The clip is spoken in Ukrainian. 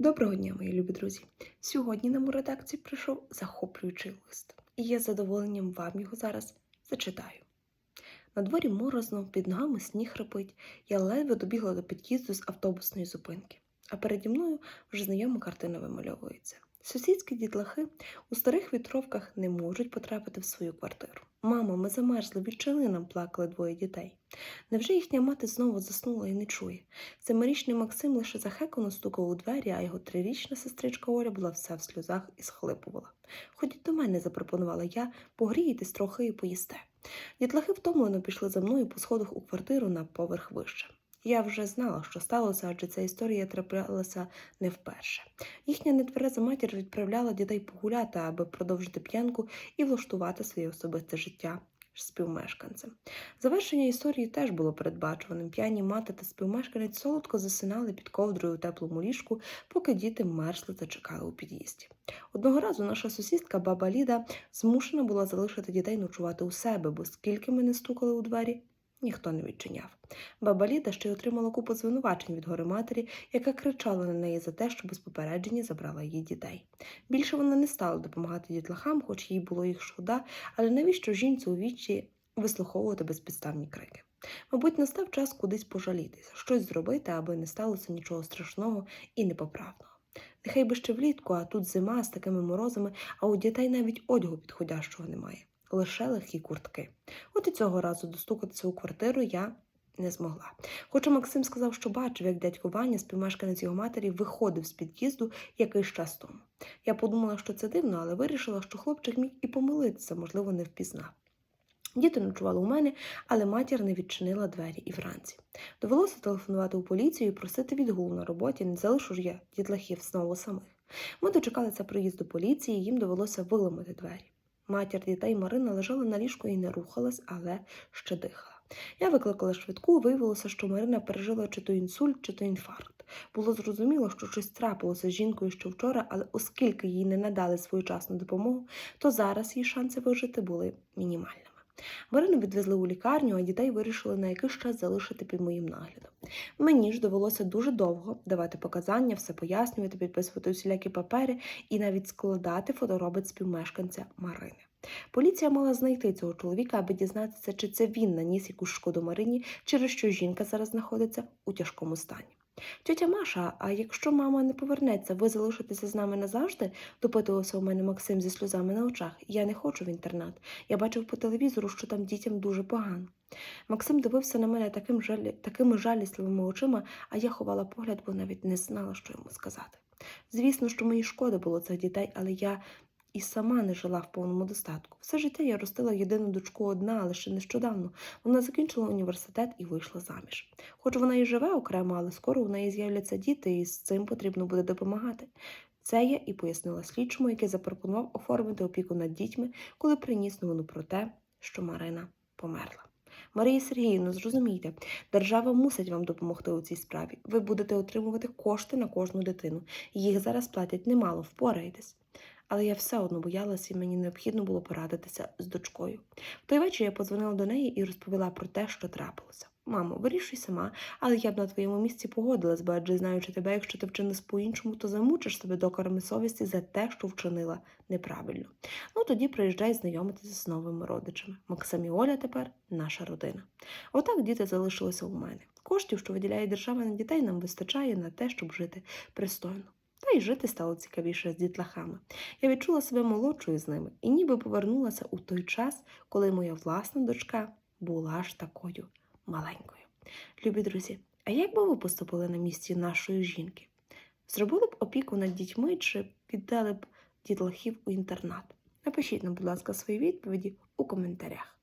Доброго дня, мої любі друзі! Сьогодні нам у редакції прийшов захоплюючий лист, і я з задоволенням вам його зараз зачитаю. На дворі морозно, під ногами сніг хрипить, я ледве добігла до під'їзду з автобусної зупинки, а переді мною вже знайома картина вимальовується. Сусідські дітлахи у старих вітровках не можуть потрапити в свою квартиру. Мамо, ми замерзли, відчини нам плакали двоє дітей. Невже їхня мати знову заснула і не чує? Семирічний Максим лише захекано стукав у двері, а його трирічна сестричка Оля була вся в сльозах і схлипувала. Ходіть до мене, запропонувала я, погрієтесь трохи і поїсте. Дітлахи втомлено пішли за мною по сходах у квартиру на поверх вище. Я вже знала, що сталося, адже ця історія траплялася не вперше. Їхня нетвереза матір відправляла дітей погуляти, аби продовжити п'янку і влаштувати своє особисте життя співмешканцем. Завершення історії теж було передбачуваним. П'яні мати та співмешканець солодко засинали під ковдрою у теплому ліжку, поки діти мерзли та чекали у під'їзді. Одного разу наша сусідка баба Ліда змушена була залишити дітей ночувати у себе, бо скільки ми не стукали у двері, ніхто не відчиняв. Баба Ліда ще й отримала купу звинувачень від гори матері, яка кричала на неї за те, що без попередження забрала її дітей. Більше вона не стала допомагати дітлахам, хоч їй було їх шкода, але навіщо жінці у вічі вислуховувати безпідставні крики? Мабуть, настав час кудись пожалітися, щось зробити, аби не сталося нічого страшного і непоправного. Нехай би ще влітку, а тут зима з такими морозами, а у дітей навіть одягу підходящого немає, лише легкі куртки. От і цього разу достукатися у квартиру я не змогла. Хоча Максим сказав, що бачив, як дядько Ваня, співмешканець його матері, виходив з під'їзду якийсь час тому. Я подумала, що це дивно, але вирішила, що хлопчик міг і помилитися, можливо, не впізнав. Діти ночували у мене, але матір не відчинила двері і вранці. Довелося телефонувати у поліцію і просити відгул на роботі, не залишу ж я дітлахів знову самих. Ми дочекалися приїзду поліції, їм довелося виламати двері. Матір дітей Марина лежала на ліжку і не рухалась, але ще дихала. Я викликала швидку, виявилося, що Марина пережила чи то інсульт, чи то інфаркт. Було зрозуміло, що щось трапилося з жінкою ще вчора, але оскільки їй не надали своєчасну допомогу, то зараз її шанси вижити були мінімальними. Марину відвезли у лікарню, а дітей вирішили на якийсь час залишити під моїм наглядом. Мені ж довелося дуже довго давати показання, все пояснювати, підписувати усілякі папери і навіть складати фоторобот співмешканця Марини. Поліція мала знайти цього чоловіка, аби дізнатися, чи це він наніс якусь шкоду Марині, через що жінка зараз знаходиться у тяжкому стані. Тьотя Маша, а якщо мама не повернеться, ви залишитеся з нами назавжди? допитувався у мене Максим зі сльозами на очах. Я не хочу в інтернат. Я бачив по телевізору, що там дітям дуже погано. Максим дивився на мене таким жалі... такими жалісливими очима, а я ховала погляд, бо навіть не знала, що йому сказати. Звісно, що мені шкода було цих дітей, але я і сама не жила в повному достатку. Все життя я ростила єдину дочку одна, але ще нещодавно. Вона закінчила університет і вийшла заміж. Хоч вона і живе окремо, але скоро в неї з'являться діти, і з цим потрібно буде допомагати. Це я і пояснила слідчому, який запропонував оформити опіку над дітьми, коли приніс новину про те, що Марина померла. Марія Сергіївна, зрозумійте, держава мусить вам допомогти у цій справі. Ви будете отримувати кошти на кожну дитину. Їх зараз платять немало, впораєтесь але я все одно боялася, і мені необхідно було порадитися з дочкою. В той вечір я подзвонила до неї і розповіла про те, що трапилося. Мамо, вирішуй сама, але я б на твоєму місці погодилась, бо адже знаючи тебе, якщо ти вчиниш по-іншому, то замучиш себе докорами совісті за те, що вчинила неправильно. Ну тоді приїжджай знайомитися з новими родичами. Максим і Оля тепер наша родина. Отак діти залишилися у мене. Коштів, що виділяє держава на дітей, нам вистачає на те, щоб жити пристойно. Та й жити стало цікавіше з дітлахами. Я відчула себе молодшою з ними і ніби повернулася у той час, коли моя власна дочка була ж такою маленькою. Любі друзі, а як би ви поступили на місці нашої жінки? Зробили б опіку над дітьми чи віддали б дітлахів у інтернат? Напишіть нам, будь ласка, свої відповіді у коментарях.